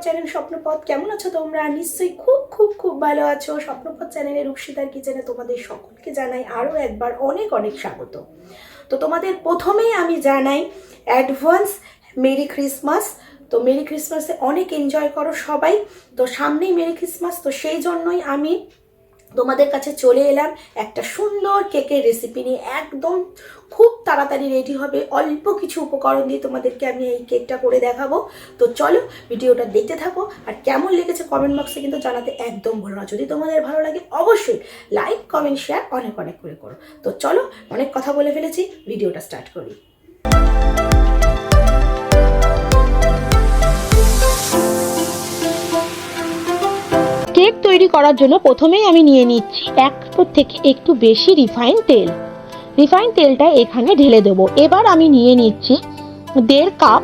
Our channel স্বপ্নপথ। কেমন আছো তোমরা? নিশ্চয়ই খুব খুব খুব ভালো আছো। স্বপ্নপথ চ্যানেলের রূপসিতার কিচেনে তোমাদের সকলকে জানাই আরও একবার অনেক অনেক স্বাগত। তো তোমাদের প্রথমেই আমি জানাই অ্যাডভান্স, মেরি ক্রিসমাস। তো মেরি ক্রিসমাসে অনেক এনজয় করো সবাই। তো সামনেই মেরি ক্রিসমাস, তো সেই জন্যই আমি তোমাদের কাছে চলে এলাম একটা সুন্দর কেকের রেসিপি নিয়ে। একদম খুব তাড়াতাড়ি রেডি হবে। অল্প কিছু উপকরণ দিয়ে তোমাদেরকে আমি এই কেকটা করে দেখাবো। তো চলো ভিডিওটা দেখতে থাকো। আর কেমন লেগেছে কমেন্ট বক্সে কিন্তু জানাতে একদম ভুলো না। যদি তোমাদের ভালো লাগে অবশ্যই লাইক কমেন্ট শেয়ার অনেক অনেক করে করো। তো চলো অনেক কথা বলে ফেলেছি। ভিডিওটা স্টার্ট করি। কেক তৈরি করার জন্য প্রথমেই আমি নিয়ে নিচ্ছি এক থেকে একটু বেশি রিফাইন তেল। রিফাইন তেলটা এখানে ঢেলে দেবো। এবার আমি নিয়ে নিচ্ছি দেড় কাপ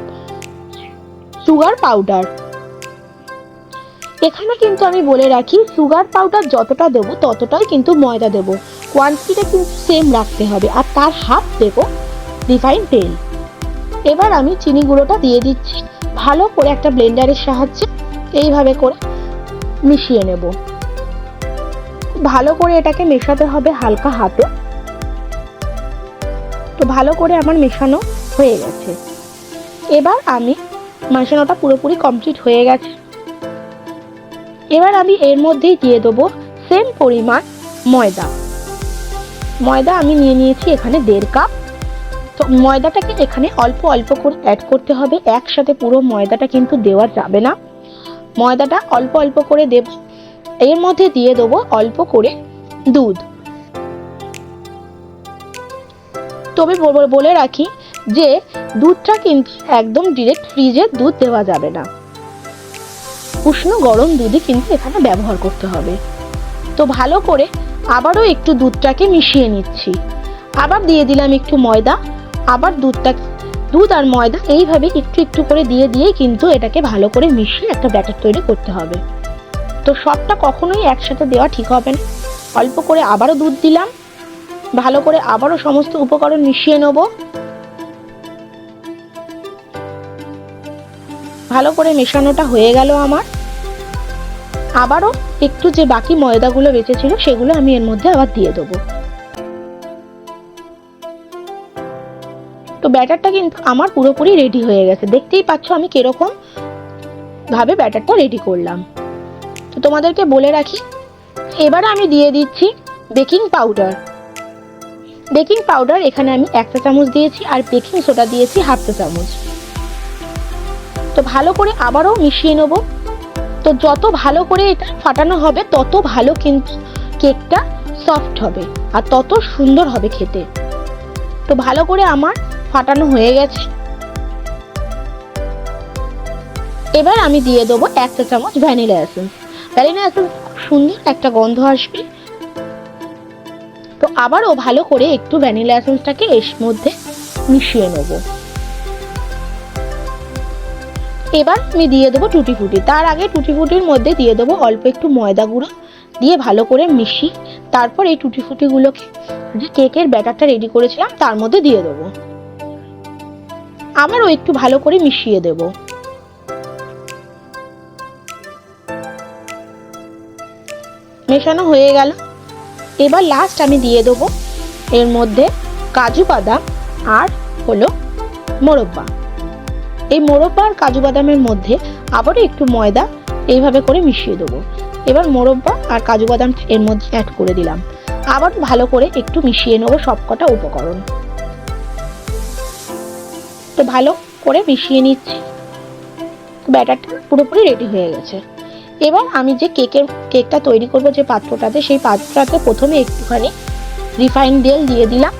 সুগার পাউডার। এখানে কিন্তু আমি বলে রাখি, সুগার পাউডার যতটা দেবো ততটাই কিন্তু ময়দা দেবো। কোয়ান্টিটিটা কিন্তু সেম রাখতে হবে। আর তার হাফ দেবো রিফাইন তেল। এবার আমি চিনি গুঁড়োটা দিয়ে দিচ্ছি। ভালো করে একটা ব্লেন্ডারের সাহায্যে এইভাবে করে মিশিয়ে নেব। ভালো করে এটাকে মেশাতে হবে হালকা হাতে। তো ভালো করে আমার মেশানো হয়ে গেছে। এবার আমি মেশানোটা পুরোপুরি কমপ্লিট হয়ে গেছে। এবার আমি এর মধ্যেই দিয়ে দেবো সেম পরিমাণ ময়দা। ময়দা আমি নিয়ে নিয়েছি এখানে দেড় কাপ। তো ময়দাটাকে এখানে অল্প অল্প করে অ্যাড করতে হবে। একসাথে পুরো ময়দাটা কিন্তু দেওয়া যাবে না। ময়দাটা অল্প অল্প করে দেব। এর মধ্যে দিয়ে দেবো অল্প করে দুধ। তবে বলে রাখি যে দুধটা কিন্তু একদম ডিরেক্ট ফ্রিজে দুধ দেওয়া যাবে না। উষ্ণ গরম দুধই কিন্তু এখানে ব্যবহার করতে হবে। তো ভালো করে আবারও একটু দুধটাকে মিশিয়ে নিচ্ছি। আবার দিয়ে দিলাম একটু ময়দা, আবার দুধটা দুধ আর ময়দা এইভাবে একটু একটু করে দিয়ে দিয়ে কিন্তু এটাকে ভালো করে মিশিয়ে একটা ব্যাটার তৈরি করতে হবে। তো সবটা কখনোই একসাথে দেওয়া ঠিক হবে না। অল্প করে আবারও দুধ দিলাম। ভালো করে আবারও সমস্ত উপকরণ মিশিয়ে নেব। ভালো করে মেশানোটা হয়ে গেল আমার। আবারও একটু যে বাকি ময়দাগুলো বেঁচেছিল সেগুলো আমি এর মধ্যে আবার দিয়ে দেবো। তো ব্যাটারটা কিন্তু আমার পুরোপুরি রেডি হয়ে গেছে। দেখতেই পাচ্ছ আমি কীরকম ভাবে ব্যাটারটা রেডি করলাম। তো তোমাদেরকে বলে রাখি, এবার আমি দিয়ে দিচ্ছি বেকিং পাউডার বেকিং পাউডার এখানে আমি এক চা চামচ দিয়েছি আর বেকিং সোডা দিয়েছি হাফ চা চামচ। তো ভালো করে আবারও মিশিয়ে নেব। তো যত ভালো করে এটা ফাটানো হবে, তত ভালো কিন্তু কেকটা সফট হবে আর তত সুন্দর হবে খেতে। তো ভালো করে আমার ফাটানো হয়ে গেছে। এবার আমি দিয়ে দেবো এক চা চামচ ভ্যানিলা এসেন্স। ভ্যানিলা এসেন্স সুন্দর একটা গন্ধ আসবে। তো আবারও ভালো করে একটু ভ্যানিলা এসেন্সটাকে এর মধ্যে মিশিয়ে নেব। এবার আমি দিয়ে দেবো টুটি ফুটি। তার আগে টুটি ফুটির মধ্যে দিয়ে দেবো অল্প একটু ময়দা গুঁড়ো দিয়ে ভালো করে মিশিয়ে তারপর এই টুটি ফুটিগুলোকে যে কেকের ব্যাটারটা রেডি করেছিলাম তার মধ্যে দিয়ে দেবো। আবারও একটু ভালো করে মিশিয়ে দেব। মেশানো হয়ে গেল। এবার লাস্ট আমি দিয়ে দেবো। এর মধ্যে কাজু বাদাম আর হলো মোরব্বা। এই মোরব্বা আর কাজু বাদামের মধ্যে আবারও একটু ময়দা এইভাবে করে মিশিয়ে দেবো। এবার মোরব্বা আর কাজু বাদাম এর মধ্যে অ্যাড করে দিলাম। আবার ভালো করে একটু মিশিয়ে নেব সবকটা উপকরণ। তো ভালো করে মিশিয়ে নিচ্ছি। ব্যাটারটা পুরোপুরি রেডি হয়ে গেছে। এবার আমি যে কেকের, কেকটা তৈরি করব যে পাত্রটাতে, সেই পাত্রটাতে প্রথমে একটুখানি রিফাইন তেল দিয়ে দিলাম।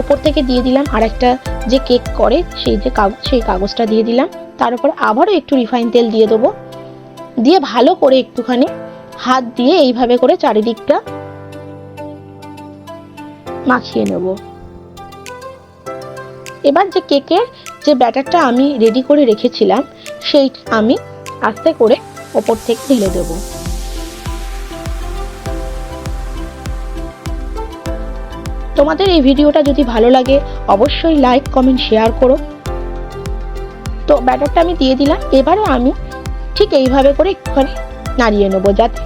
ওপর থেকে দিয়ে দিলাম আরেকটা যে কেক করে, সেই যে কাগজ, সেই কাগজটা দিয়ে দিলাম। তার উপর আবারও একটু রিফাইন তেল দিয়ে দেবো। দিয়ে ভালো করে একটুখানি হাত দিয়ে এইভাবে করে চারিদিকটা মাখিয়ে নেব। এবার যে কেকের যে ব্যাটারটা আমি রেডি করে রেখেছিলাম, সেই আমি আস্তে করে ওপর থেকে ঢেলে দেব। তোমাদের এই ভিডিওটা যদি ভালো লাগে, অবশ্যই লাইক কমেন্ট শেয়ার করো। তো ব্যাটারটা আমি দিয়ে দিলাম, এবারও আমি ঠিক এইভাবে করে একটুখানি নাড়িয়ে নেব যাতে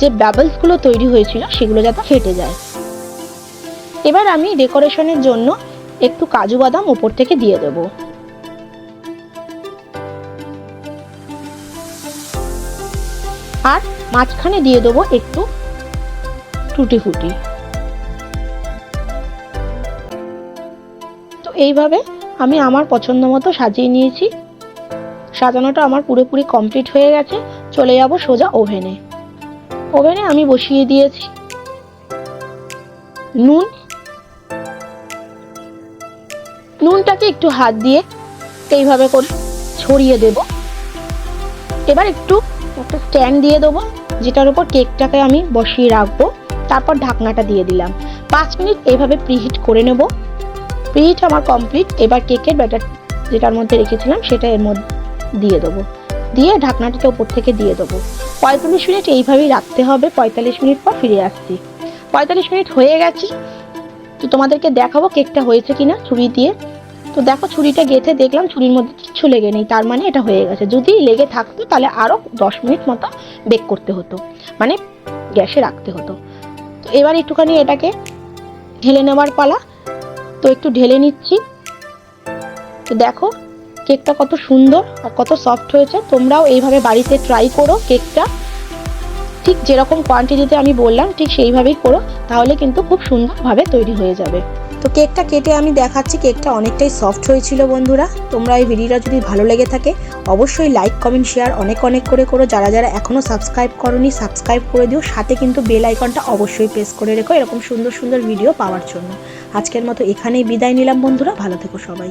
যে বাবলসগুলো তৈরি হয়েছিল, সেগুলো যাতে ফেটে যায়। এবার আমি ডেকোরেশনের জন্য একটু কাজু বাদাম উপর থেকে দিয়ে দেব। আর মাঝখানে দিয়ে দেবো একটু টুটি ফুটি তো এইভাবে আমি আমার পছন্দ মতো সাজিয়ে নিয়েছি। সাজানোটা আমার পুরোপুরি কমপ্লিট হয়ে গেছে। চলে যাব সোজা ওভেনে। ওভেনে আমি বসিয়ে দিয়েছি নুন নুনটাকে একটু হাত দিয়ে এইভাবে করে ছড়িয়ে দেব। এবার একটু একটা স্ট্যান্ড দিয়ে দেবো, যেটার উপর কেকটাকে আমি বসিয়ে রাখব। তারপর ঢাকনাটা দিয়ে দিলাম। পাঁচ মিনিট এইভাবে প্রিহিট করে নেব। প্রিহিট আমার কমপ্লিট। এবার কেকের ব্যাটার যেটার মধ্যে রেখেছিলাম, সেটা এর মধ্যে দিয়ে দেবো। দিয়ে ঢাকনাটাকে ওপর থেকে দিয়ে দেবো। পঁয়তাল্লিশ মিনিট এইভাবেই রাখতে হবে। পঁয়তাল্লিশ মিনিট পর ফিরে আসছি। পঁয়তাল্লিশ মিনিট হয়ে গেছে। তো তোমাদেরকে দেখাবো কেকটা হয়েছে কিনা ছুরি দিয়ে। তো দেখো ছুরিটা গেঁথে দেখলাম, ছুরির মধ্যে কিচ্ছু লেগে নেই, তার মানে এটা হয়ে গেছে। যদি লেগে থাকতো, তাহলে আরও দশ মিনিট মতো বেক করতে হতো মানে গ্যাসে রাখতে হতো। তো এবার একটুখানি এটাকে ঢেলে নেওয়ার পালা। তো একটু ঢেলে নিচ্ছি। তো দেখো, কেকটা কত সুন্দর আর কত সফট হয়েছে। তোমরাও এইভাবে বাড়িতে ট্রাই করো কেকটা। ঠিক যেরকম কোয়ান্টিটিতে আমি বললাম, ঠিক সেইভাবেই করো, তাহলে কিন্তু খুব সুন্দরভাবে তৈরি হয়ে যাবে। তো কেকটা কেটে আমি দেখাচ্ছি, কেকটা অনেকটাই সফট হয়েছিল বন্ধুরা। তোমরা এই ভিডিওটা যদি ভালো লেগে থাকে, অবশ্যই লাইক কমেন্ট শেয়ার অনেক অনেক করে করো। যারা যারা এখনও সাবস্ক্রাইব করনি সাবস্ক্রাইব করে দিও। সাথে কিন্তু বেল আইকনটা অবশ্যই প্রেস করে রেখো, এরকম সুন্দর সুন্দর ভিডিও পাওয়ার জন্য। আজকের মতো এখানেই বিদায় নিলাম বন্ধুরা, ভালো থেকো সবাই।